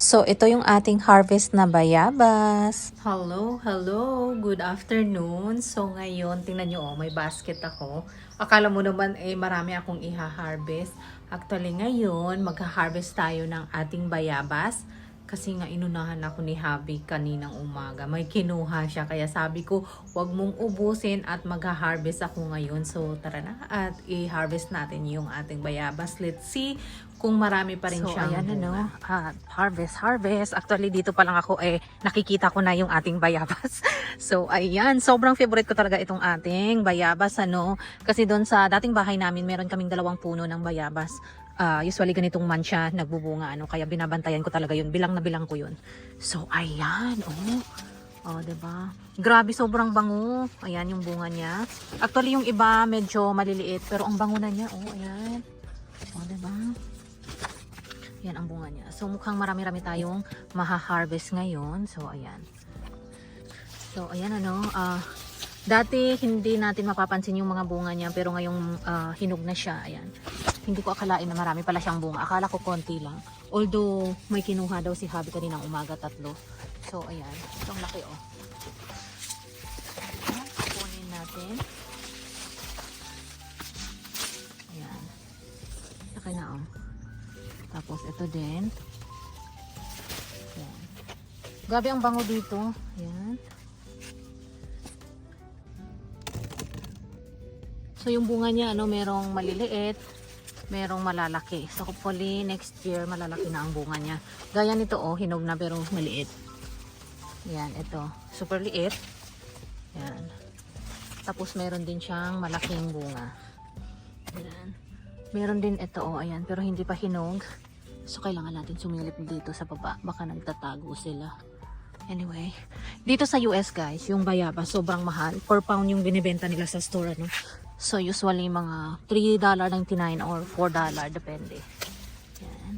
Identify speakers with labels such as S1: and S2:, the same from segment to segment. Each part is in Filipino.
S1: So, ito yung ating harvest na bayabas.
S2: Hello, hello. Good afternoon. So ngayon, tingnan nyo, oh, may basket ako. Akala mo naman eh marami akong iha-harvest. Actually ngayon, magha-harvest tayo ng ating bayabas. Kasi nga inunahan ako ni Habi kaninang umaga. May kinuha siya. Kaya sabi ko, wag mong ubusin at magha-harvest ako ngayon. So tara na at i-harvest natin yung ating bayabas. Let's see kung marami pa rin
S1: So,
S2: siyang
S1: ayan ano, ah, harvest, harvest. Actually, dito pa lang ako eh, nakikita ko na yung ating bayabas. so, ayan, sobrang favorite ko talaga itong ating bayabas, ano. Kasi doon sa dating bahay namin, meron kaming dalawang puno ng bayabas. Ah, usually ganitong man siya nagbubunga, ano. Kaya binabantayan ko talaga yun. Bilang na bilang ko yun. So, ayan, oh. Oh, 'di ba? Grabe sobrang bango. Ayan yung bunga niya. Actually yung iba medyo maliliit pero ang bango na niya. Oh, ayan. Oh, 'di ba? Yan ang bunga niya. So mukhang marami-rami tayong maha-harvest ngayon. So ayan. So ayan ano, ah dati hindi natin mapapansin yung mga bunga niya pero ngayong ah, hinog na siya. Ayan. Hindi ko akalain na marami pala siyang bunga. Akala ko konti lang. Although may kinuha daw si Habi kaninang umaga tatlo. So ayan. Itong laki oh. Kunin natin. Ayan. Laki na oh. Tapos ito din. Ayan. Grabe ang bango dito. Ayan. So yung bunga niya ano, merong maliliit, merong malalaki. So hopefully next year malalaki na ang bunga niya. Gaya nito oh, hinog na pero maliit. Yan, ito. Super liit. Yan. Tapos meron din siyang malaking bunga. Ayan. Meron din ito oh, ayan, pero hindi pa hinog. So kailangan natin sumilip dito sa baba, baka nagtatago sila. Anyway, dito sa US guys, yung bayabas sobrang mahal. Per pound yung binibenta nila sa store ano. So usually mga $3.99 or $4 depende. Yan.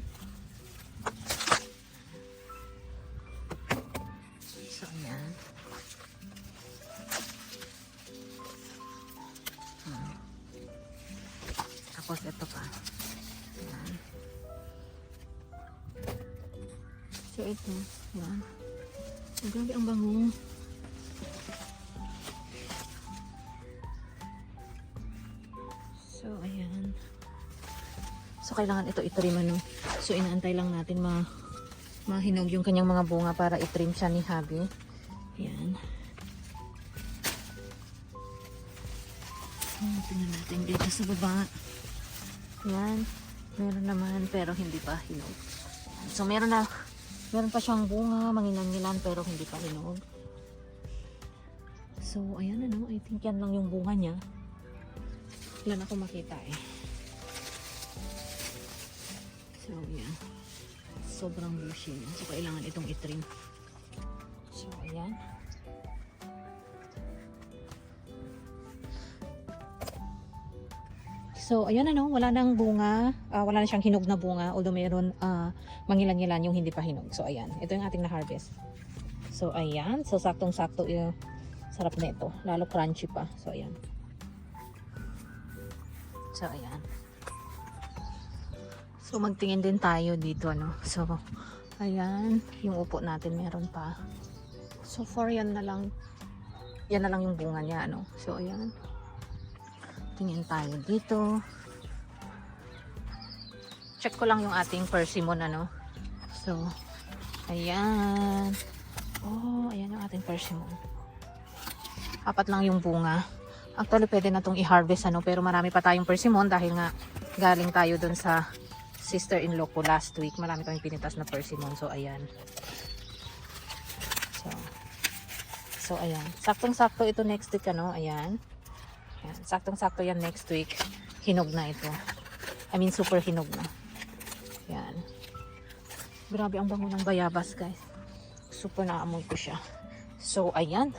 S1: So yan. Hmm. Tapos ito pa. Yan. So ito, yan. Grabe ang bango. So, kailangan ito itrim ano. So, inaantay lang natin ma mahinog yung kanyang mga bunga para itrim siya ni Habi. Ayan. Hmm, tingnan natin dito sa baba. Ayan. Meron naman pero hindi pa hinog. So, meron na meron pa siyang bunga, mangilan-ngilan pero hindi pa hinog. So, ayan ano. I think yan lang yung bunga niya. Wala na akong makita eh. So, yan. Sobrang bushy niya. So, kailangan itong itrim. So, ayan. So, ayan ano, wala nang bunga. ah, wala na siyang hinog na bunga. Although mayroon ah, mangilan-ngilan yung hindi pa hinog. So, ayan. Ito yung ating na-harvest. So, ayan. So, saktong-sakto yung sarap na ito. Lalo crunchy pa. So, ayan. So, ayan. So, magtingin din tayo dito, ano. So, ayan. Yung upo natin meron pa. So, for yan na lang. Yan na lang yung bunga niya, ano. So, ayan. Tingin tayo dito. Check ko lang yung ating persimmon, ano. So, ayan. Oh, ayan yung ating persimmon. Apat lang yung bunga. Actually, pwede na itong i-harvest ano, pero marami pa tayong persimmon dahil nga galing tayo dun sa sister-in-law ko last week. Marami tayong pinitas na persimmon. So, ayan. So, so ayan. Saktong-sakto ito next week, ano? Ayan. ayan. Saktong-sakto yan next week. Hinog na ito. I mean, super hinog na. Ayan. Grabe ang bango ng bayabas, guys. Super naamoy ko siya. So, ayan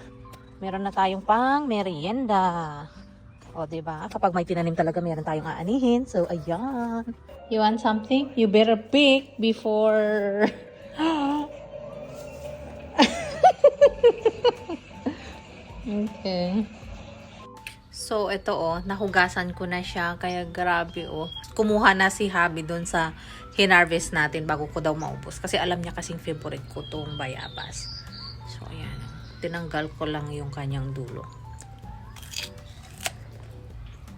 S1: meron na tayong pang merienda. O, di ba? Kapag may tinanim talaga, meron tayong aanihin. So, ayan. You want something? You better pick before... okay. So, ito oh, nahugasan ko na siya. Kaya grabe oh. kumuha na si Habi doon sa hinarvest natin bago ko daw maubos. Kasi alam niya kasing favorite ko tong bayabas. So, ayan. Tinanggal ko lang yung kanyang dulo.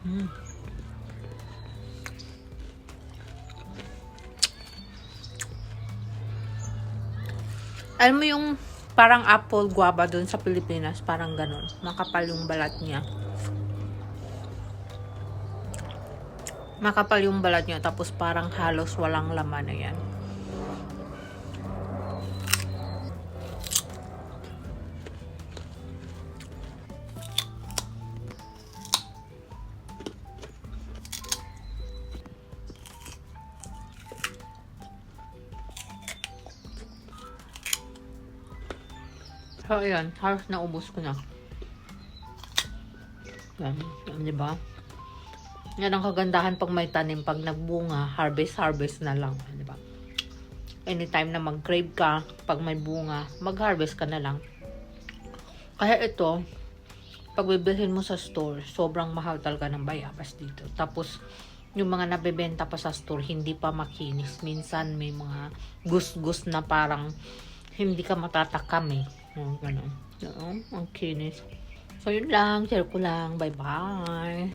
S1: Mm. Alam mo yung parang apple guava doon sa Pilipinas, parang ganun. Makapal yung balat niya. Makapal yung balat niya, tapos parang halos walang laman na yan. So, ayan. Halos naubos ko na. Yan. Yan, di ba? Yan ang kagandahan pag may tanim. Pag nagbunga, harvest, harvest na lang. Di ba? Anytime na mag-crave ka, pag may bunga, mag-harvest ka na lang. Kaya ito, pag bibilhin mo sa store, sobrang mahal talaga ng bayabas dito. Tapos, yung mga nabebenta pa sa store, hindi pa makinis. Minsan, may mga gus-gus na parang hindi ka matatakam eh. Oh, ganun. Ang kinis. So, yun lang. Share ko lang. Bye-bye.